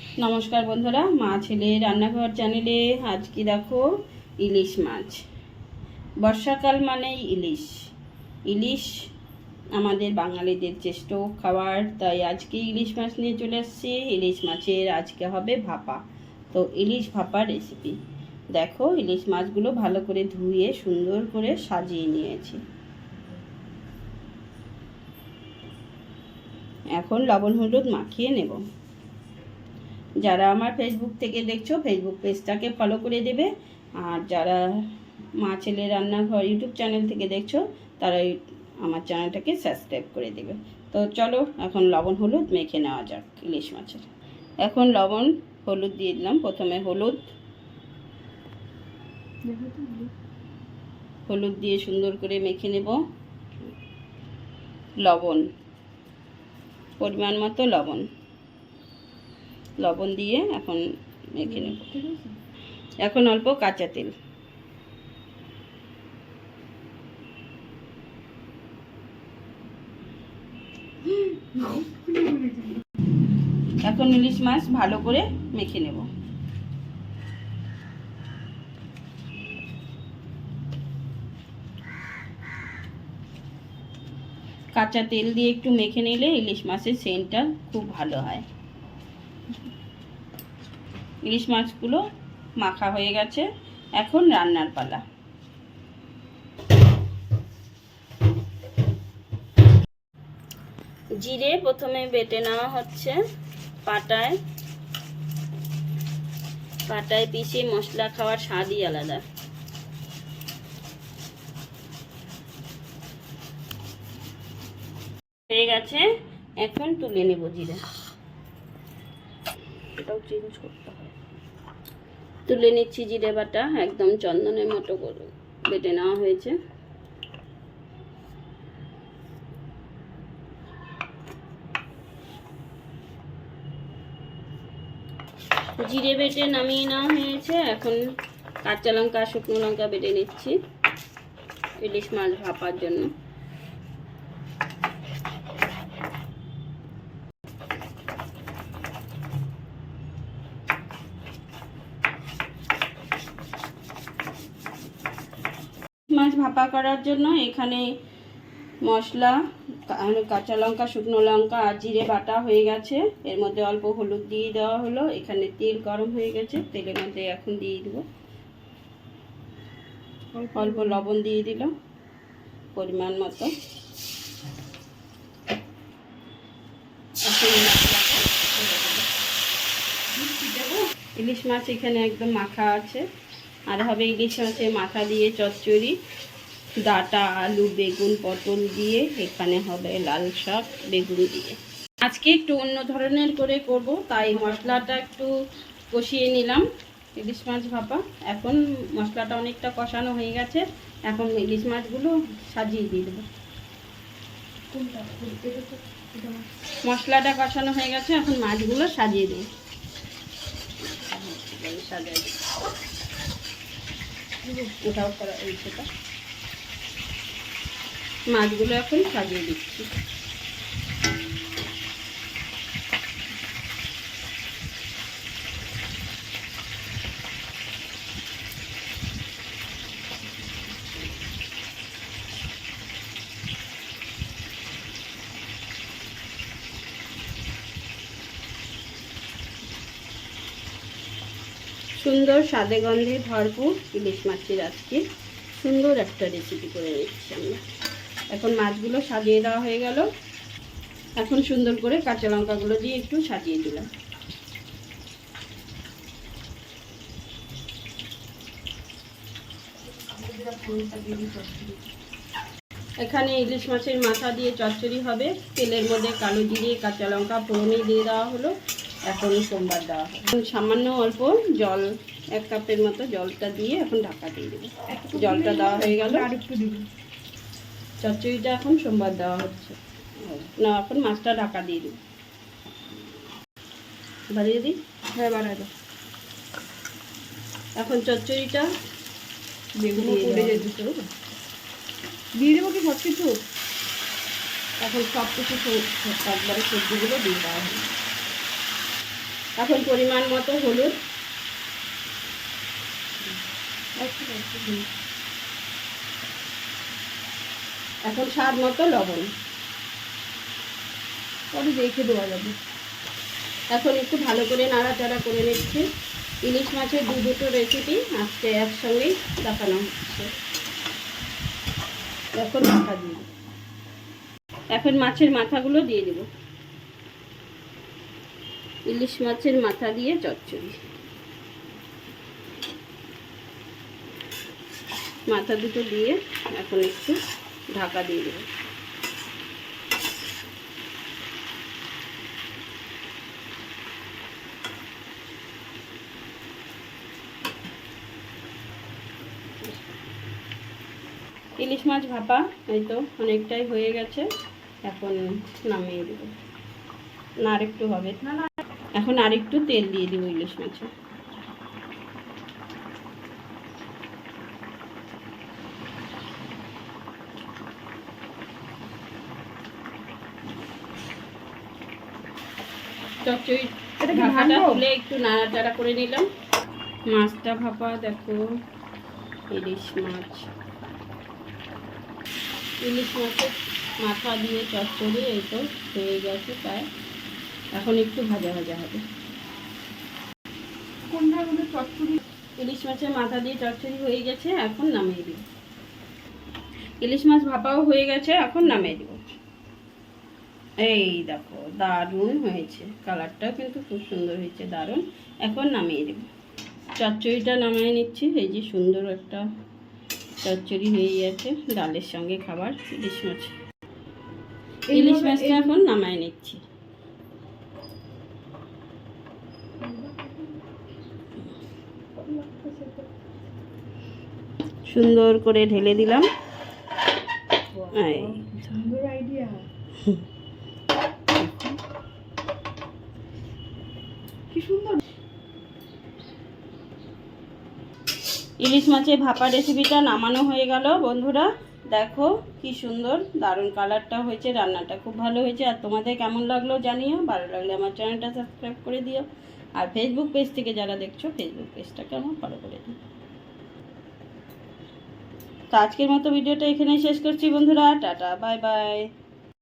নমস্কার বন্ধুরা, মা ছেলে রান্নাঘর চ্যানেলে আজকে দেখো ইলিশ মাছ। বর্ষাকাল মানেই ইলিশ। ইলিশ আমাদের বাঙালিদের চেষ্ট খাবার, তাই আজকে ইলিশ মাছ নিয়ে চলে এসেছি ইলিশ মাছের আজকে হবে ভাপা। তো ইলিশ ভাপা রেসিপি দেখো, ইলিশ মাছগুলো ভালো করে ধুয়ে সুন্দর করে সাজিয়ে নিয়েছি। এখন লবণ হলুদ মাখিয়ে নেব। যারা আমার ফেসবুক থেকে দেখছ ফেসবুক পেজটাকে ফলো করে দেবে। আর যারা মা ছেলে রান্নাঘর ইউটিউব চ্যানেল থেকে দেখছ তারা আমার চ্যানেলটাকে সাবস্ক্রাইব করে দেবে। তো চলো, এখন লবণ, হলুদ মেখে নেওয়া যাক, ইলিশ মাছের। এখন লবণ, হলুদ দিয়ে দিলাম। প্রথমে হলুদ। হলুদ দিয়ে সুন্দর করে মেখে নেব। লবণ। পরিমাণ মতো লবণ। লবণ দিয়ে এখন মেখে নেব। এখন অল্প কাঁচা তেল। এখন ইলিশ মাছ ভালো করে মেখে নেব। কাঁচা তেল দিয়ে একটু মেখে নিলে ইলিশ মাছের সেন্টটা খুব ভালো হয়। ইলিশ মাছগুলো মাখা হয়ে গেছে। এখন রান্নার পালা। জিরে প্রথমে বেটে নেওয়া হচ্ছে পাটায়। পাটায় পিষে মশলা খাওয়ার স্বাদই আলাদা। হয়ে গেছে এখন তুলে নেব জিরে। এটাও চেঞ্জ করতে তুলে নিচ্ছি জিরে বাটা, একদম চন্দনের মতো করে বেটে নেওয়া হয়েছে। জিরে বেটে নামিয়ে নেওয়া হয়েছে, এখন কাঁচা লঙ্কা, শুকনো লঙ্কা বেটে নিচ্ছি, ইলিশ মাছ ভাপার জন্য মাছ ভাপা করার জন্য এখানে মশলা, কা- কাঁচা লঙ্কা, শুকনো লঙ্কা আর জিরে বাটা হয়ে গেছে। এর মধ্যে অল্প হলুদ দিয়ে দেওয়া হলো। এখানে তেল গরম হয়ে গেছে। তেলের মধ্যে এখন দিয়ে দেবো। অল্প লবণ দিয়ে দিলাম পরিমাণ মতো। ইলিশ মাছ এখানে একদম মাখা আছে। আর হবে ইলিশ মাছের মাথা দিয়ে চচ্চড়ি, ডাটা, আলু, বেগুন, পটল দিয়ে এখানে হবে লাল শাক, বেগুন দিয়ে। আজকে একটু অন্য ধরনের করে করব, তাই মশলাটা একটু কষিয়ে নিলাম, ইলিশ মাছ ভাপা। এখন মশলাটা অনেকটা কষানো হয়ে গেছে, এখন ইলিশ মাছগুলো সাজিয়ে দিয়ে দেবো। মশলাটা কষানো হয়ে গেছে, এখন মাছগুলো সাজিয়ে দিই করা মাছগুলো এখন সাজিয়ে দিচ্ছি। সুন্দর স্বাদে গন্ধে ভরপুর ইলিশ মাছের আজকে সুন্দর একটা রেসিপি করে নিচ্ছি আমরা। এখন মাছগুলো সাজিয়ে দেওয়া হয়ে গেল। এখন সুন্দর করে কাঁচা লঙ্কাগুলো দিয়ে একটু সাজিয়ে দিলাম। এখানে ইলিশ মাছের মাথা দিয়ে চচ্চড়ি হবে। তেলের মধ্যে কালো জিরে, কাঁচা লঙ্কা ফোড়নি দিয়ে দেওয়া হলো। এখন সোমবার দেওয়া হবে। এখন সামান্য অল্প জল এক কাপের মতো জলটা দিয়ে এখন ঢাকা দিয়ে দেবো। জলটা দেওয়া হয়ে গেল। আর একটু দিবি। চচ্চড়িটা এখন সোমবার দেওয়া হচ্ছে। না এখন মাছটা ঢাকা দিয়ে দিই বাড়িয়ে দিই? হ্যাঁ বাড়াই দাও এখন চচ্চড়িটা বেগুন দিয়ে পুড়ে যেতে দিয়ে দেবো কি সব কিছু এখন সব কিছু একবারে সবজিগুলো দিয়ে দেওয়া হবে এখন পরিমাণ মতো হলুদ। এখন স্বাদ মতো লবণ। পরে দেখে দেওয়া যাবে। এখন একটু ভালো করে নাড়াচাড়া করে নিচ্ছি। ইলিশ মাছের দু দুটো রেসিপি আজকে একসঙ্গেই দেখানো হচ্ছে। এখন মাথা দিয়ে। এখন মাছের মাথাগুলো দিয়ে দেব। ইলিশ মাছের মাথা দিয়ে চচ্চড়ি। মাথা দুটো দিয়ে এখন একটু ঢাকা দিয়ে দেবো। ইলিশ মাছ ভাপা, এই তো অনেকটাই হয়ে গেছে, এখন নামিয়ে দেবো। না আরেকটু হবে। এখন আরেকটু তেল দিয়ে দেবো ইলিশ মাছে। চচ্চড়ি ঢাকাটা ভাঙবো? একটু নাড়াচাড়া করে নিলাম। মাছটা ভাপা দেখো ইলিশ মাছ। ইলিশ মাছের মাথা দিয়ে চচ্চড়ি এই তো হয়ে গেছে প্রায়। এখন একটু ভাজা ভাজা হবে। চচ্চড়ি? ইলিশ মাছের মাথা দিয়ে চচ্চড়ি হয়ে গেছে এখন নামিয়ে দিব। ইলিশ মাছ ভাপাও হয়ে গেছে এখন নামিয়ে দিব। এই দেখো দারুণ হয়েছে। কালারটাও কিন্তু খুব সুন্দর হয়েছে দারুণ। এখন নামিয়ে দেব। চচ্চড়িটা নামিয়ে নিচ্ছি এই যে সুন্দর একটা চচ্চড়ি হয়ে গেছে ডালের সঙ্গে খাবার ইলিশ মাছ। ইলিশ মাছটা এখন নামায় নিচ্ছি। সুন্দর করে ঢেলে দিলাম। ইলিশ মাছের ভাপা রেসিপিটা নামানো হয়ে গেল বন্ধুরা। দেখো কি সুন্দর দারুণ কালারটা হয়েছে রান্নাটা খুব ভালো হয়েছে। আর তোমাদের কেমন লাগল জানিও ভালো লাগলে আমার চ্যানেলটা সাবস্ক্রাইব করে দিও। আর ফেসবুক পেজ থেকে যারা দেখছ ফেসবুক পেজটাকে আমার ফলো করে দিই তো আজকের মতো ভিডিওটা এখানেই শেষ করছি বন্ধুরা, টাটা বাই বাই